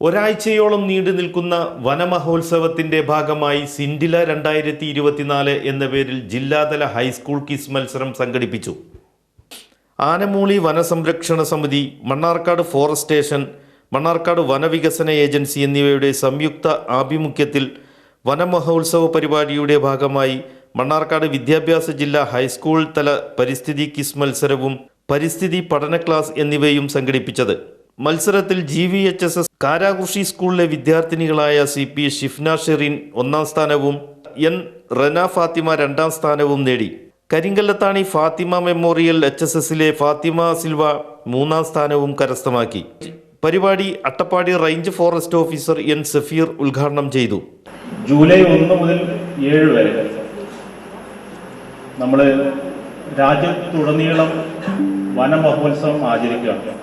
ഒരാഴ്ചയോളം നീണ്ടു നിൽക്കുന്ന വനമഹോത്സവത്തിന്റെ ഭാഗമായി സിൻഡില രണ്ടായിരത്തി ഇരുപത്തിനാല് എന്ന പേരിൽ ജില്ലാതല ഹൈസ്കൂൾ കിസ് മത്സരം സംഘടിപ്പിച്ചു. ആനമൂളി വനസംരക്ഷണ സമിതി മണ്ണാർക്കാട് ഫോറസ്റ്റ് സ്റ്റേഷൻ മണ്ണാർക്കാട് വനവികസന ഏജൻസി എന്നിവയുടെ സംയുക്ത ആഭിമുഖ്യത്തിൽ വനമഹോത്സവ പരിപാടിയുടെ ഭാഗമായി മണ്ണാർക്കാട് വിദ്യാഭ്യാസ ജില്ലാ ഹൈസ്കൂൾ തല പരിസ്ഥിതി കിസ് മത്സരവും പരിസ്ഥിതി പഠന ക്ലാസ് എന്നിവയും സംഘടിപ്പിച്ചത്. മത്സരത്തിൽ G V H S S Karakurussi സ്കൂളിലെ വിദ്യാർത്ഥിനികളായ സി പി ഷിഫ്ന ഷെറിൻ ഒന്നാം സ്ഥാനവും എൻ റന ഫാത്തിമ രണ്ടാം സ്ഥാനവും നേടി. Karinkallathani Fathima memorial H S എസിലെ ഫാത്തിമ സിൽവ മൂന്നാം സ്ഥാനവും കരസ്ഥമാക്കി. പരിപാടി Attappadi range forest officer N Safeer ഉദ്ഘാടനം ചെയ്തു. ജൂലൈ ഒന്ന് മുതൽ ഏഴ് വരെ നമ്മൾ രാജ്യത്തുടനീളം വനമഹോത്സവം ആചരിക്കുകയാണ്.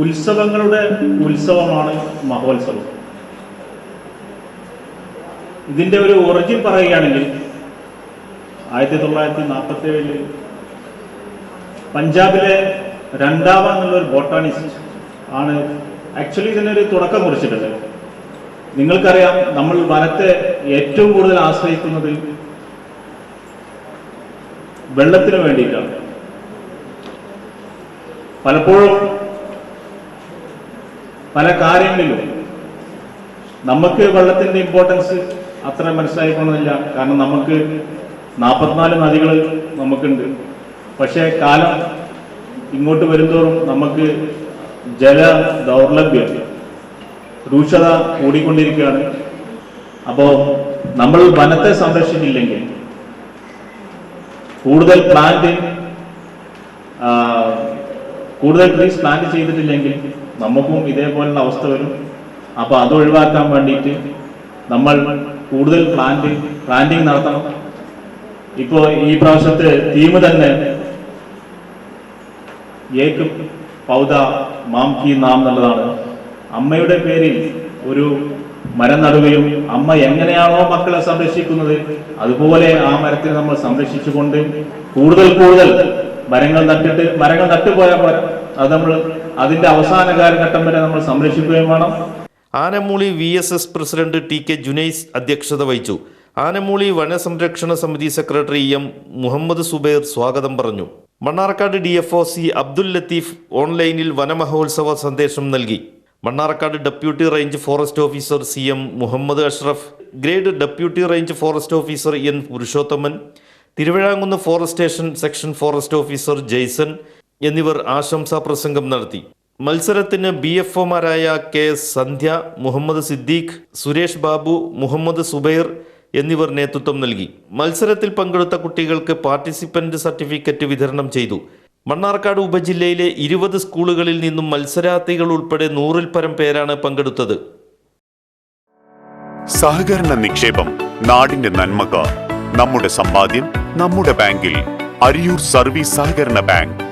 ഉത്സവങ്ങളുടെ ഉത്സവമാണ് മഹോത്സവം. ഇതിന്റെ ഒരു ഒറിജിൻ പറയുകയാണെങ്കിൽ ആയിരത്തി തൊള്ളായിരത്തി നാൽപ്പത്തി ഏഴിൽ പഞ്ചാബിലെ രണ്ടാമ എന്നുള്ള ഒരു ബോട്ടാണിസ്റ്റ് ആണ് ആക്ച്വലി ഇതിനൊരു തുടക്കം കുറിച്ചിട്ടുള്ളത്. നിങ്ങൾക്കറിയാം നമ്മൾ വനത്തെ ഏറ്റവും കൂടുതൽ ആശ്രയിക്കുന്നത് വെള്ളത്തിന് വേണ്ടിയിട്ടാണ്. പലപ്പോഴും പല കാര്യങ്ങളിലും നമുക്ക് വെള്ളത്തിന്റെ ഇമ്പോർട്ടൻസ് അത്ര മനസ്സിലായിക്കൊള്ളുന്നില്ല. കാരണം നമുക്ക് നാൽപ്പത്തിനാല് നദികൾ നമുക്കുണ്ട്. പക്ഷേ കാലം ഇങ്ങോട്ട് വരുന്തോറും നമുക്ക് ജല ദൗർലഭ്യം രൂക്ഷത കൂടിക്കൊണ്ടിരിക്കുകയാണ്. അപ്പോൾ നമ്മൾ വനത്തെ സംരക്ഷിച്ചില്ലെങ്കിൽ കൂടുതൽ പ്ലാന്റ് കൂടുതൽ ട്രീസ് പ്ലാന്റ് ചെയ്തിട്ടില്ലെങ്കിൽ നമുക്കും ഇതേപോലുള്ള അവസ്ഥ വരും. അപ്പോൾ അത് ഒഴിവാക്കാൻ വേണ്ടിയിട്ട് നമ്മൾ കൂടുതൽ പ്ലാന്റ് പ്ലാന്റിങ് നടത്തണം. ഇപ്പോൾ ഈ പ്രാവശ്യത്തെ തീം തന്നെ ഏക്ക് പൗത മാം കി നാം എന്നുള്ളതാണ്. അമ്മയുടെ പേരിൽ ഒരു മരം നടുകയും അമ്മ എങ്ങനെയാണോ മക്കളെ സംരക്ഷിക്കുന്നത് അതുപോലെ ആ മരത്തിനെ നമ്മൾ സംരക്ഷിച്ചുകൊണ്ട് കൂടുതൽ കൂടുതൽ മരങ്ങൾ നട്ടിട്ട് മരങ്ങൾ നട്ടുപോയാൽ പോരാ. അത് നമ്മൾ അതിന്റെ അവസാന കാലഘട്ടം വരെ നമ്മൾ സംരക്ഷിക്കുകയും വേണം. Anamooli V S S president T K Junais അധ്യക്ഷത വഹിച്ചു. ആനമൂളി വനസംരക്ഷണ സമിതി സെക്രട്ടറി എം മുഹമ്മദ് സുബൈർ സ്വാഗതം പറഞ്ഞു. Mannarkkad D F O C Abdul Latheef ഓൺലൈനിൽ വനമഹോത്സവ സന്ദേശം നൽകി. Mannarkkad deputy range forest officer C M Muhammad Ashraf grade deputy range forest officer N Purushothaman Thiruvizhamkunnu forest station section forest officer Jaison എന്നിവർ ആശംസാ പ്രസംഗം നടത്തി. മത്സരത്തിന് ബി എഫ് ഒമാരായ കെ സന്ധ്യ മുഹമ്മദ് സിദ്ദീഖ് സുരേഷ് ബാബു മുഹമ്മദ് സുബൈർ എന്നിവർ നേതൃത്വം നൽകി. മത്സരത്തിൽ പങ്കെടുത്ത കുട്ടികൾക്ക് പാർട്ടിസിപ്പന്റ് സർട്ടിഫിക്കറ്റ് വിതരണം ചെയ്തു. മണ്ണാർക്കാട് ഉപജില്ലയിലെ ഇരുപത് സ്കൂളുകളിൽ നിന്നും മത്സരാർത്ഥികൾ ഉൾപ്പെടെ നൂറിൽ പരം പേരാണ് പങ്കെടുത്തത്. സഹകരണ നിക്ഷേപം നാടിന്റെ നന്മക്ക്. നമ്മുടെ സമ്പാദ്യം നമ്മുടെ ബാങ്കിൽ. അരിയൂർ സർവീസ് സഹകരണ ബാങ്ക്.